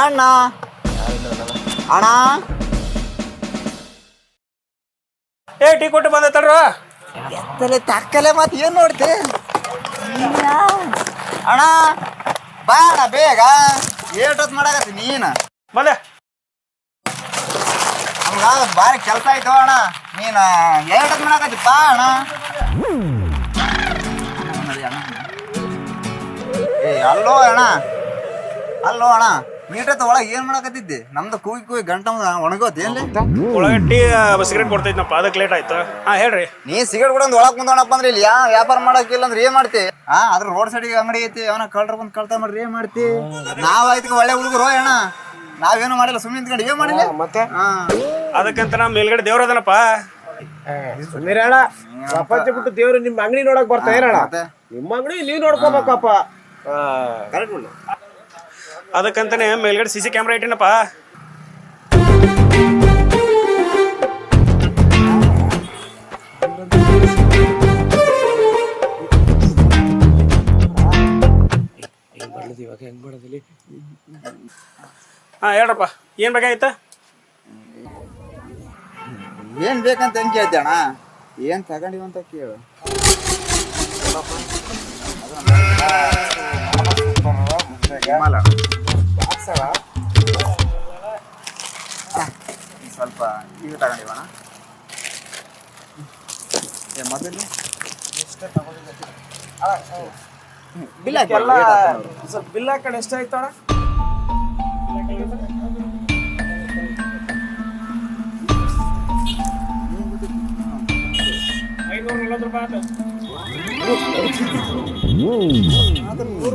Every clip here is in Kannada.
ಅಣ್ಣ. ಅಣ್ಣ. ಏ ಟೀ ಕೊಟ್ಟು ಬಂದ ತಡ್ರ. ಎತ್ತಲೆ ತಕ್ಕಲೆ ಮತ್ತೆ ಏನ್ ನೋಡ್ತಿ? ಅಣ್ಣ ಬಾ ಅಣ್ಣ ಬೇಗ. ಏಟೊತ್ ಮಾಡಾಕತ್ತಿ ನೀನ. ಬಂದೆ ನಮ್ಗ ಬಾರಿ ಕೆಲಸ ಆಯ್ತು ಅಣ್ಣ. ನೀನ ಏಟೊತ್ ಮಾಡಾಕತ್ತಿ ಬಾ ಅಣ್ಣ. ಅಲ್ಲೋ ಅಣ್ಣ. ಅಲ್ಲೋ ಅಣ್ಣ. ನೀಟತ್ ಒಳಗೆ ಏನ್ ಮಾಡಕತ್ತಿದ್ದೆ? ನಮ್ದು ಕೂಗಿ ಕೂಗಿ ಗಂಟ ಒಣಗೋತಿ ಏನ್ಲಿ? ಉಳ್ಳಾಗಡ್ಡಿ ಸಿಗರೇಟ್ ಅದಕ್ಕೆ ಲೇಟ್ ಆಯ್ತು. ಹಾ ಹೇಳ್ರಿ. ನೀ ಸಿಗರೇಟ್ ಕೂಡ ಒಳಗ್ ಕುಂದೋಣಪ್ಪ ಅಂದ್ರೆ ಇಲ್ಲಿ ಯಾ ವ್ಯಾಪಾರ ಮಾಡಕ್ಕಿಲ್ಲ ಅಂದ್ರೆ ಏನ್ ಮಾಡ್ತಿ? ಹಾ ಅದ್ರ ರೋಡ್ ಸೈಡ್ ಅಂಗಡಿ ಐತಿ ಅವನ ಕಳ್ರ ಬಂದ್ ಕಳ್ತ ಮಾಡ್ರಿ ಏನ್ ಮಾಡ್ತಿ? ನಾವ್ ಆಯ್ತು ಒಳ್ಳೆ ಹುಡುಗರು ಅಣ್ಣ ನಾವೇನು ಮಾಡಿಲ್ಲ ಸುಮ್ಮನೆ ನಿಂತ್ಕೊಂಡು ಏನ್ ಮಾಡಿಲ್ಲ? ಮತ್ತೆ? ಅದಕ್ಕಂತ ನಮ್ ಮೇಲ್ಗಡೆ ದೇವ್ರ ಅದನಪ್ಪ. ಸುಮ್ಮೀರಣ್ಣ ಪ್ರಪಂಚ ಬಿಟ್ಟು ದೇವ್ರು ನಿಮ್ಮ ಅಂಗಡಿ ನೋಡಕ್ ಬರ್ತಾ ಏನಣ್ಣ? ನಿಮ್ಮ ಅಂಗಡಿ ನೀವ್ ನೋಡ್ಕೋಬೇಕಪ್ಪ. ಕರೆಕ್ಟ್ ಅದಕ್ಕಂತಾನೆ ಮೇಲ್ಗಡೆ ಸಿ ಸಿ ಕ್ಯಾಮ್ರಾ ಇಟ್ಟಿನಪ್ಪ. ಇವಾಗ ಹೆಂಗ್ ಮಾಡೋದಿಲ್ಲಿ ಹಾ ಹೇಳ್ರಪ್ಪ ಏನ್ ಬೇಕಾಗಿತ್ತ? ಏನ್ ಬೇಕಂತ ಹೆಂಗ್ ಕೇಳ್ತಿ ಅಣ್ಣ? ಏನ್ ತಗೊಂಡಿವಂತ ಕೇಳು. ಆ, ಸ್ವಲ್ಪ ಇವು ತಗೊಂಡಿವಣ ಮೊದಲು ಬಿಲ್ ಸ್ವಲ್ಪ ಬಿಲ್ ಹಾಕೊಂಡು ಎಷ್ಟಾಯ್ತು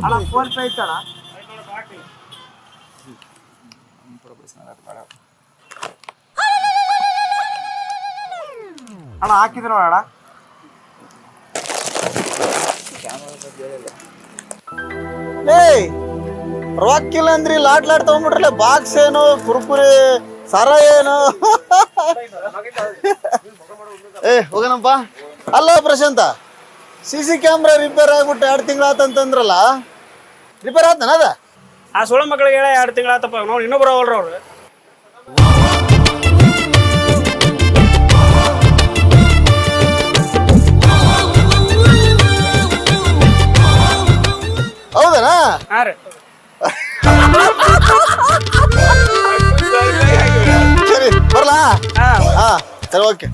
ಅಣ್ಣ ಫೋನ್ ಪೇ ಐತಣ್ಣ ಅಣ್ಣ ಹಾಕಿದ್ರು ನೋಡಣ್ಣ ಏಯ್ ರೊಕ್ಕಿಲ್ಲ ಅಂದ್ರಿ ಲಾಟ್ ಲಾಟ್ ತಗೊಂಡ್ಬಿಟ್ರಲ್ಲ ಬಾಕ್ಸ್ ಏನು, ಕುರ್ಕುರಿ, ಸರ ಏನು? ಏ ಹೋಗನಪ್ಪ ಅಲ್ಲ Prashanta. C C camera repair ಆಗ್ಬಿಟ್ಟು ಎರಡು ತಿಂಗಳು ಆತಂತಂದ್ರಲ್ಲ? ರಿಪೇರ್ ಆತನ ಅದ? ಆ ಸುಳ ಮಕ್ಕಳಿಗೆ ಹೇಳ ಎರಡು ತಿಂಗಳ ಆತಪ್ಪ ನೋಡಿ ಇನ್ನೊಬ್ರು ಅವಲ್ರ ಅವ್ರು ಹೌದನಾ ಹಾ ರೀ ಸರಿ ಬರ್ಲಾ ಹಾ ಹಾ ಸರಿ ಓಕೆ